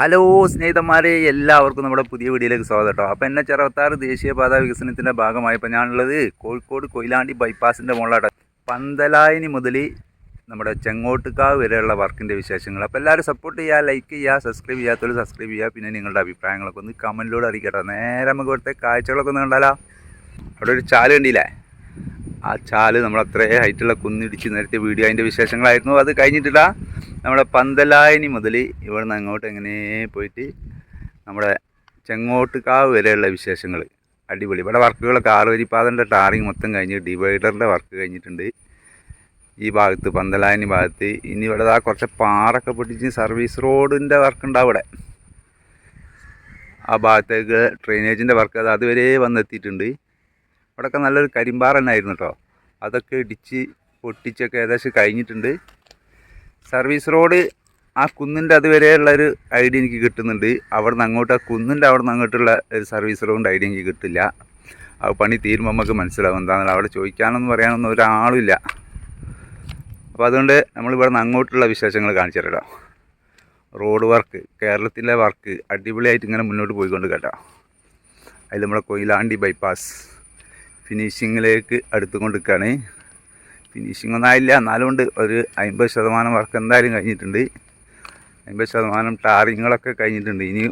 Hello സ്നേഹിതന്മാരെ എല്ലാവർക്കും നമ്മുടെ പുതിയ വീഡിയോയിലേക്ക് സ്വാഗതം കേട്ടോ. അപ്പോൾ എന്നെ ചെറുപത്താറ് ദേശീയപാത വികസനത്തിന്റെ ഭാഗമായി ഇപ്പോൾ ഞാനുള്ളത് കോഴിക്കോട് കൊയിലാണ്ടി ബൈപ്പാസിന്റെ മുകളിലാട്ടോ. പന്തലായനി മുതൽ നമ്മുടെ ചെങ്ങോട്ടുകാവ് വരെയുള്ള വർക്കിന്റെ വിശേഷങ്ങൾ. അപ്പോൾ എല്ലാവരും സപ്പോർട്ട് ചെയ്യുക ലൈക്ക് ചെയ്യുക സബ്സ്ക്രൈബ് ചെയ്യാത്തവർ സബ്സ്ക്രൈബ് ചെയ്യുക പിന്നെ നിങ്ങളുടെ അഭിപ്രായങ്ങളൊക്കെ ഒന്ന് കമന്റിലൂടെ അറിയിക്കട്ടോ. നേരെ നമുക്ക് ഇവിടുത്തെ കാഴ്ചകളൊക്കെ ഒന്ന് കണ്ടാലോ. അവിടെ ഒരു ചാൽ കണ്ടില്ലേ? ആ ചാൽ നമ്മൾ അത്രേ ഹൈറ്റുള്ള കുന്നിടിച്ച് നിരത്തിയ വീഡിയോ അതിന്റെ വിശേഷങ്ങളായിരുന്നു. അത് കഴിഞ്ഞിട്ടില്ല. നമ്മുടെ പന്തലായനി മുതൽ ഇവിടെ നിന്ന് അങ്ങോട്ട് എങ്ങനെ പോയിട്ട് നമ്മുടെ ചെങ്ങോട്ടുകാവ് വരെയുള്ള വിശേഷങ്ങൾ. അടിപൊളി. ഇവിടെ വർക്കുകളൊക്കെ ആറുവരിപ്പാതന്റെ ടാറിങ് മൊത്തം കഴിഞ്ഞ് ഡിവൈഡറിന്റെ വർക്ക് കഴിഞ്ഞിട്ടുണ്ട്. ഈ ഭാഗത്ത് പന്തലായനി ഭാഗത്ത്. ഇനി ഇവിടെ ആ കുറച്ച് പാറൊക്കെ പൊട്ടിച്ച് സർവീസ് റോഡിന്റെ വർക്ക് ഉണ്ടാവും ഇവിടെ. ആ ഭാഗത്തേക്ക് ഡ്രെയിനേജിന്റെ വർക്ക് അത് അതുവരെ വന്നെത്തിയിട്ടുണ്ട്. ഇവിടെയൊക്കെ നല്ലൊരു കരിമ്പാറ തന്നെയായിരുന്നു കേട്ടോ അതൊക്കെ ഇടിച്ച് പൊട്ടിച്ചൊക്കെ ഏകദേശം കഴിഞ്ഞിട്ടുണ്ട്. സർവീസ് റോഡ് ആ കുന്നിന്റെ അതുവരെയുള്ളൊരു ഐഡിയ എനിക്ക് കിട്ടുന്നുണ്ട്. അവിടെ നിന്ന് അങ്ങോട്ട് ആ കുന്നിന്റെ അവിടെ നിന്ന് അങ്ങോട്ടുള്ള ഒരു സർവീസ് റോഡിന്റെ ഐഡിയ എനിക്ക് കിട്ടില്ല. ആ പണി തീരുമ്പോൾ നമുക്ക് മനസ്സിലാവും. എന്താണെന്ന് അവിടെ ചോദിക്കാനൊന്നും പറയാനൊന്നും ഒരാളുമില്ല. അപ്പോൾ അതുകൊണ്ട് നമ്മൾ ഇവിടെ നിന്ന് അങ്ങോട്ടുള്ള വിശേഷങ്ങൾ കാണിച്ചു തരാം റോഡ് വർക്ക് കേരളത്തിലെ വർക്ക് അടിപൊളിയായിട്ട് ഇങ്ങനെ മുന്നോട്ട് പോയിക്കൊണ്ട് കേട്ടോ. അതിൽ നമ്മുടെ കൊയിലാണ്ടി ബൈപ്പാസ്. ഫിനിഷിങ്ങിലേക്ക് അടുത്തുകൊണ്ടിരിക്കുകയാണ്. ഫിനിഷിംഗ് ഒന്നായില്ല എന്നാലും ഉണ്ട്. ഒരു അമ്പത് ശതമാനം വർക്ക് എന്തായാലും കഴിഞ്ഞിട്ടുണ്ട്. അമ്പത് ശതമാനം ടാറിങ്ങുകളൊക്കെ കഴിഞ്ഞിട്ടുണ്ട്. ഇനി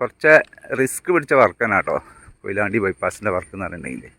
കുറച്ച് റിസ്ക് പിടിച്ച വർക്കാണ് കേട്ടോ കൊയിലാണ്ടി ബൈപ്പാസിന്റെ വർക്ക് എന്ന് പറഞ്ഞിട്ടുണ്ടെങ്കിൽ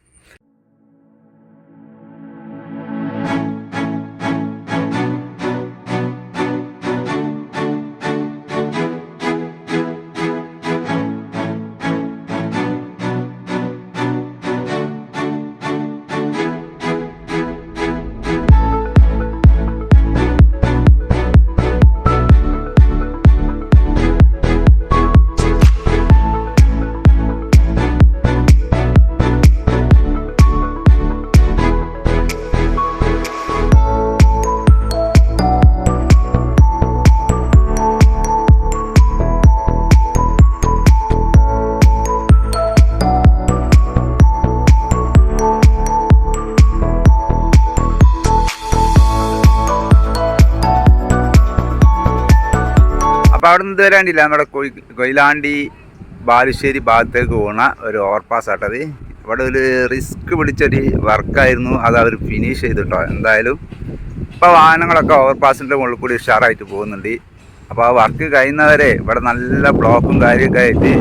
അപ്പോൾ അവിടെ നിന്ന് വരാണ്ടില്ല നമ്മുടെ കൊയ് കൊയിലാണ്ടി ബാലുശ്ശേരി ഭാഗത്തേക്ക് പോകുന്ന ഒരു ഓവർപാസ് ആട്ടത് ഇവിടെ ഒരു റിസ്ക് പിടിച്ചൊരു വർക്കായിരുന്നു അത് അവർ ഫിനിഷ് ചെയ്തിട്ടോ. എന്തായാലും ഇപ്പോൾ വാഹനങ്ങളൊക്കെ ഓവർപാസിന്റെ മുകളിൽ കൂടി ഉഷാറായിട്ട് പോകുന്നുണ്ട്. അപ്പോൾ ആ വർക്ക് കഴിയുന്നവരെ ഇവിടെ നല്ല ബ്ലോക്കും കാര്യമൊക്കെ ആയിട്ട്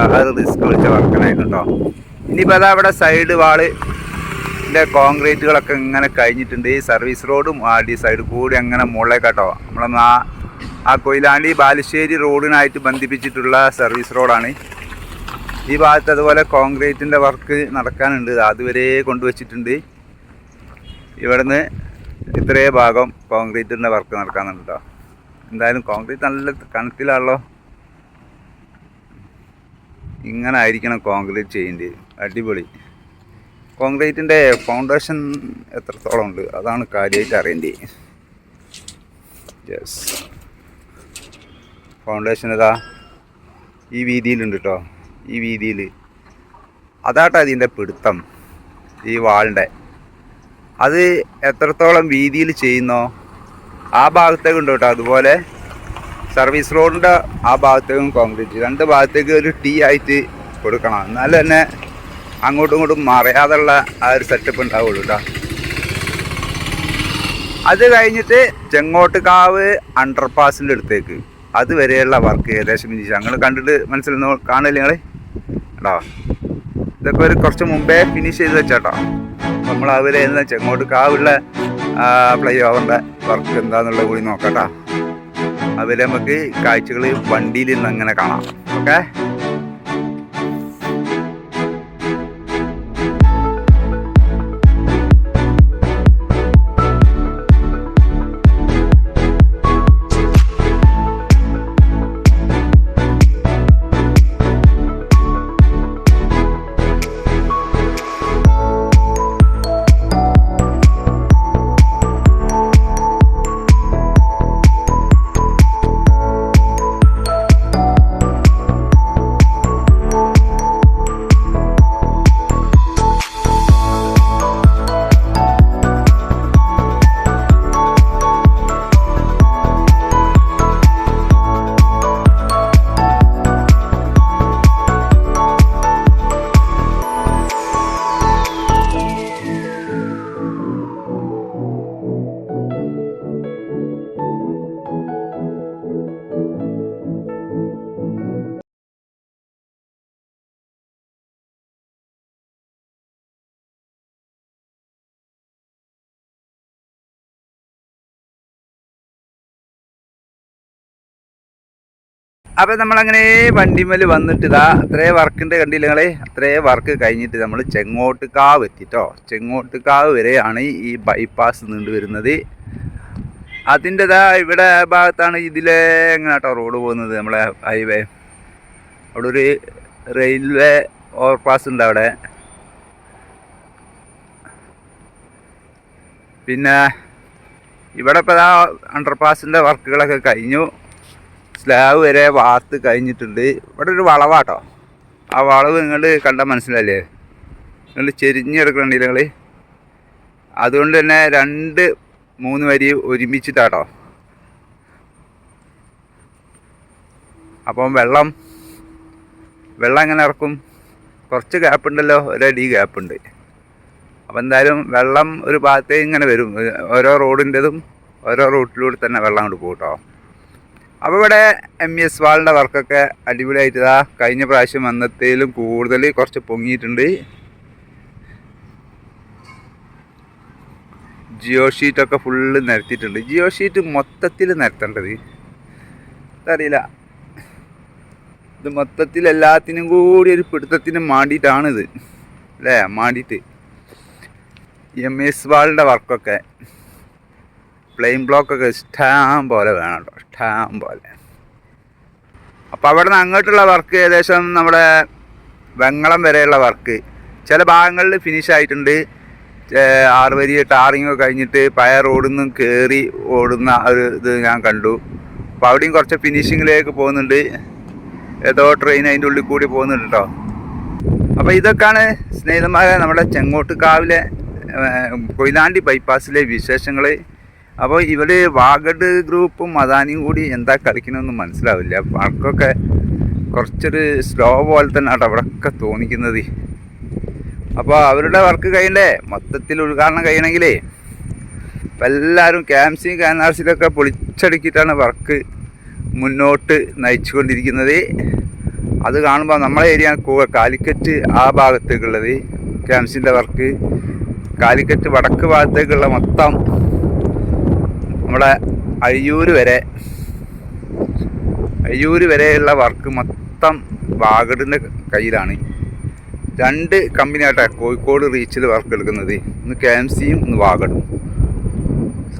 അവിടെ ഒരു റിസ്ക് പിടിച്ച വർക്കിനായിരുന്നു കേട്ടോ ഇനിയിപ്പോൾ അതാ ഇവിടെ സൈഡ് വാൾ ഇതിന്റെ കോൺക്രീറ്റുകളൊക്കെ ഇങ്ങനെ കഴിഞ്ഞിട്ടുണ്ട്. സർവീസ് റോഡും ആ ഡി സൈഡ് കൂടി അങ്ങനെ മുകളിലേക്കാട്ടോ നമ്മളൊന്ന് ആ ആ കൊയിലാണ്ടി ബാലുശ്ശേരി റോഡിനായിട്ട് ബന്ധിപ്പിച്ചിട്ടുള്ള സർവീസ് റോഡാണ്. ഈ ഭാഗത്ത് അതുപോലെ കോൺക്രീറ്റിന്റെ വർക്ക് നടക്കാനുണ്ട്. അതുവരെ കൊണ്ടുവച്ചിട്ടുണ്ട്. ഇവിടുന്ന് ഇത്രേ ഭാഗം കോൺക്രീറ്റിന്റെ വർക്ക് നടക്കാനുണ്ടോ എന്തായാലും കോൺക്രീറ്റ് നല്ല കണക്കിലാണല്ലോ. ഇങ്ങനെ ആയിരിക്കണം കോൺക്രീറ്റ് ചെയ്യേണ്ടത് അടിപൊളി. കോൺക്രീറ്റിന്റെ ഫൗണ്ടേഷൻ എത്രത്തോളം ഉണ്ട്? അതാണ് കാര്യമായിട്ട് അറിയേണ്ടത് യെസ് ഫൗണ്ടേഷൻ ഇതാ ഈ വീതിയിലുണ്ട് കേട്ടോ ഈ വീതിയിൽ അതാട്ടോ അതിന്റെ പിടുത്തം ഈ വാളിന്റെ. അത് എത്രത്തോളം വീതിയിൽ ചെയ്യുന്നോ ആ ഭാഗത്തേക്ക് ഉണ്ട് കേട്ടോ അതുപോലെ സർവീസ് റോഡിന്റെ ആ ഭാഗത്തേക്കും കോൺക്രീറ്റ് രണ്ട് ഭാഗത്തേക്ക് ഒരു ടീ ആയിട്ട് കൊടുക്കണം. എന്നാലും തന്നെ അങ്ങോട്ടും ഇങ്ങോട്ടും മറയാതുള്ള ആ ഒരു സെറ്റപ്പ് ഉണ്ടാവുള്ളൂ കേട്ടോ അത് കഴിഞ്ഞിട്ട് ചെങ്ങോട്ടുകാവ് അണ്ടർപാസിന്റെ അടുത്തേക്ക്. അതുവരെയുള്ള വർക്ക് ഏകദേശം ഇനി ഞങ്ങൾ കണ്ടിട്ട് മനസ്സിൽ കാണില്ല നിങ്ങൾ കേട്ടോ ഇതൊക്കെ ഒരു കുറച്ച് മുമ്പേ ഫിനിഷ് ചെയ്ത് വെച്ചാട്ടോ. നമ്മൾ അവരെ എന്ന് വെച്ചാൽ ഇങ്ങോട്ട് കാവുള്ള ഫ്ലൈ ഓവറിന്റെ വർക്ക് എന്താണെന്നുള്ളത് കൂടി നോക്കട്ടോ. അവരെ നമുക്ക് കാഴ്ചകൾ വണ്ടിയിൽ നിന്ന് അങ്ങനെ കാണാം. ഓക്കെ അപ്പം നമ്മളങ്ങനെ വണ്ടിമേൽ വന്നിട്ട് ഇതാ അത്രേ വർക്കിന്റെ കണ്ടില്ല നിങ്ങളെ? അത്രേ വർക്ക് കഴിഞ്ഞിട്ട് നമ്മൾ ചെങ്ങോട്ടുകാവ് എത്തിട്ടോ? ചെങ്ങോട്ടുകാവ് വരെയാണ് ഈ ബൈപ്പാസ് നീണ്ടു വരുന്നത്. അതിന്റെ അതിന്റെതാ ഇവിടെ ഭാഗത്താണ് ഇതിലെ റോഡ് പോകുന്നത് നമ്മളെ ഹൈവേ അവിടെ ഒരു റെയിൽവേ ഓവർപാസ് ഉണ്ട് അവിടെ. പിന്നെ ഇവിടെ ഇപ്പോൾ അണ്ടർപാസിന്റെ വർക്കുകളൊക്കെ കഴിഞ്ഞു. സ്ലാബ് വരെ വാർത്ത് കഴിഞ്ഞിട്ടുണ്ട്. ഇവിടെ ഒരു വളവാട്ടോ. ആ വളവ് നിങ്ങൾ കണ്ടാൽ മനസ്സിലല്ലേ നിങ്ങൾ ചെരിഞ്ഞെടുക്കണുണ്ട് നിങ്ങൾ അതുകൊണ്ട് തന്നെ രണ്ട് മൂന്ന് വരി ഒരുമിച്ചിട്ടാട്ടോ. അപ്പം വെള്ളം വെള്ളം എങ്ങനെ ഇറക്കും? കുറച്ച് ഗ്യാപ്പ് ഉണ്ടല്ലോ ഒരടി ഗ്യാപ്പ് ഉണ്ട്. അപ്പം എന്തായാലും വെള്ളം ഒരു ഭാഗത്തേക്ക് ഇങ്ങനെ വരും. ഓരോ റോഡിന്റെതും ഓരോ റൂട്ടിലൂടെ തന്നെ വെള്ളം അങ്ങോട്ട് പോകും കേട്ടോ അപ്പോൾ ഇവിടെ എം എസ് വാളിന്റെ വർക്കൊക്കെ അടിപൊളിയായിട്ട് ഇതാ കഴിഞ്ഞ പ്രാവശ്യം വന്നത്തേലും കൂടുതൽ കുറച്ച് പൊങ്ങിയിട്ടുണ്ട്. ജിയോ ഷീറ്റൊക്കെ ഫുള്ള് നിരത്തിയിട്ടുണ്ട്. ജിയോ ഷീറ്റ് മൊത്തത്തിൽ നിരത്തേണ്ടത്. അറിയില്ല ഇത് മൊത്തത്തിൽ എല്ലാത്തിനും കൂടി ഒരു പിടുത്തത്തിന് മാണ്ടിയിട്ടാണിത്. അല്ലേ? മാണ്ടിയിട്ട്. എം എസ് വാളിന്റെ വർക്കൊക്കെ. പ്ലെയിൻ ബ്ലോക്കൊക്കെ ഇഷ്ടം പോലെ വേണം കേട്ടോ ഇഷ്ടം പോലെ. അപ്പോൾ അവിടെ നിന്ന് അങ്ങോട്ടുള്ള വർക്ക് ഏകദേശം നമ്മുടെ വെങ്ങളം വരെയുള്ള വർക്ക്. ചില ഭാഗങ്ങളിൽ ഫിനിഷ് ആയിട്ടുണ്ട്. ആറ് വരി ടാറിങ് ഒക്കെ കഴിഞ്ഞിട്ട് റോഡിൽ നിന്നും കയറി ഓടുന്ന ഒരു ഇത് ഞാൻ കണ്ടു. അപ്പോൾ അവിടെയും കുറച്ച് ഫിനിഷിങ്ങിലേക്ക് പോകുന്നുണ്ട്. ഏതോ ട്രെയിൻ അതിന്റെ ഉള്ളിൽ കൂടി പോകുന്നുണ്ട് കേട്ടോ അപ്പോൾ ഇതൊക്കെയാണ് സ്നേഹിതന്മാരെ നമ്മുടെ ചെങ്ങോട്ടുകാവിലെ കാവിലെ കൊയിലാണ്ടി ബൈപ്പാസിലെ വിശേഷങ്ങൾ അപ്പോൾ ഇവർ വാഗഡ് ഗ്രൂപ്പും അദാനിയും കൂടി എന്താ കളിക്കണമെന്ന് മനസ്സിലാവില്ല. ആൾക്കൊക്കെ കുറച്ചൊരു സ്ലോ പോലെ തന്നെ കേട്ടോ അവിടെയൊക്കെ തോന്നിക്കുന്നത്. അപ്പോൾ അവരുടെ വർക്ക് കഴിയണ്ടേ മൊത്തത്തിൽ ഉദ്ഘാടനം കഴിയണമെങ്കിലേ. ഇപ്പം എല്ലാവരും ക്യാംസിയും കാനാർസിലൊക്കെ പൊളിച്ചടുക്കിയിട്ടാണ് വർക്ക് മുന്നോട്ട് നയിച്ചുകൊണ്ടിരിക്കുന്നത്. അത് കാണുമ്പോൾ നമ്മളെ ഏരിയ കാലിക്കറ്റ് ആ ഭാഗത്തേക്കുള്ളത്. ക്യാംസിന്റെ വർക്ക് കാലിക്കറ്റ് വടക്ക് ഭാഗത്തേക്കുള്ള മൊത്തം നമ്മുടെ അയ്യൂർ വരെ അയ്യൂർ വരെയുള്ള വർക്ക് മൊത്തം വാഗഡിന്റെ കയ്യിലാണ്. രണ്ട് കമ്പനിയായിട്ടാണ് കോഴിക്കോട് റീച്ചിൽ വർക്ക് എടുക്കുന്നത്. ഒന്ന് കെ ഒന്ന് വാഗഡും.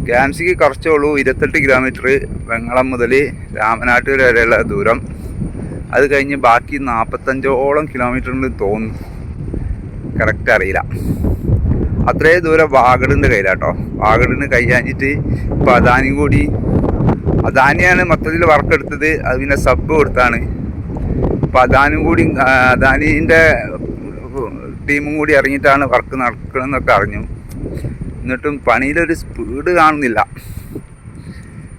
കെ കുറച്ചേ ഉള്ളൂ ഇരുപത്തെട്ട് കിലോമീറ്റർ വെങ്ങളം മുതൽ രാമനാട്ടൂർ വരെയുള്ള ദൂരം. അത് കഴിഞ്ഞ് ബാക്കി നാൽപ്പത്തഞ്ചോളം കിലോമീറ്റർ ഉണ്ട് തോന്നുന്നു. കറക്റ്റ് അറിയില്ല. അത്രയും ദൂരം വാഗഡിന്റെ കയ്യിലാട്ടോ. വാഗഡിന് കഴിയാഞ്ഞിട്ട് ഇപ്പോൾ അദാനിയും കൂടി. അദാനിയാണ് മൊത്തത്തിൽ വർക്ക് എടുത്തത്. അത് പിന്നെ സബ് കൊടുത്താണ്. അപ്പോൾ അദാനും കൂടി അദാനിന്റെ ടീമും കൂടി ഇറങ്ങിയിട്ടാണ് വർക്ക് നടക്കണമെന്നൊക്കെ അറിഞ്ഞു. എന്നിട്ടും പണിയിലൊരു സ്പീഡ് കാണുന്നില്ല.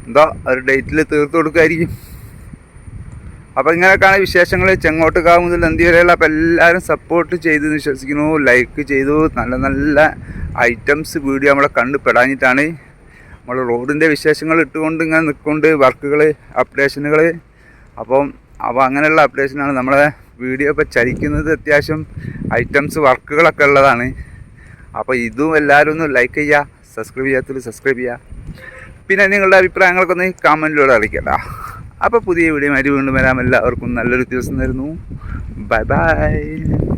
എന്താ ഒരു ഡേറ്റിൽ തീർത്ത് കൊടുക്കുമായിരിക്കും അപ്പോൾ ഇങ്ങനെയൊക്കെയാണ് വിശേഷങ്ങൾ ചെങ്ങോട്ടുകാവ് മുതൽ നന്ദി വരെയുള്ള. അപ്പോൾ എല്ലാവരും സപ്പോർട്ട് ചെയ്ത് വിശ്വസിക്കുന്നു. ലൈക്ക് ചെയ്തു. നല്ല നല്ല ഐറ്റംസ് വീഡിയോ നമ്മളെ കണ്ടുപെടാഞ്ഞിട്ടാണ് നമ്മൾ റോഡിന്റെ വിശേഷങ്ങൾ ഇട്ടുകൊണ്ട് ഇങ്ങനെ നിൽക്കൊണ്ട് വർക്കുകൾ അപ്ഡേഷനുകൾ അപ്പം അപ്പോൾ അങ്ങനെയുള്ള അപ്ഡേഷനാണ് നമ്മളെ വീഡിയോ ഇപ്പോൾ ചലിക്കുന്നത് അത്യാവശ്യം ഐറ്റംസ് വർക്കുകളൊക്കെ ഉള്ളതാണ്. അപ്പോൾ ഇതും എല്ലാവരും ഒന്ന് ലൈക്ക് ചെയ്യുക. സബ്സ്ക്രൈബ് ചെയ്യാത്തത് സബ്സ്ക്രൈബ് ചെയ്യുക. പിന്നെ നിങ്ങളുടെ അഭിപ്രായങ്ങളൊക്കെ ഒന്ന് കമന്റിലൂടെ അറിയിക്കട്ടോ. അപ്പോൾ പുതിയ വീഡിയോ ആയിട്ട് വീണ്ടും വരാം. എല്ലാവർക്കും നല്ലൊരു ദിവസം തരുന്നു. Bye bye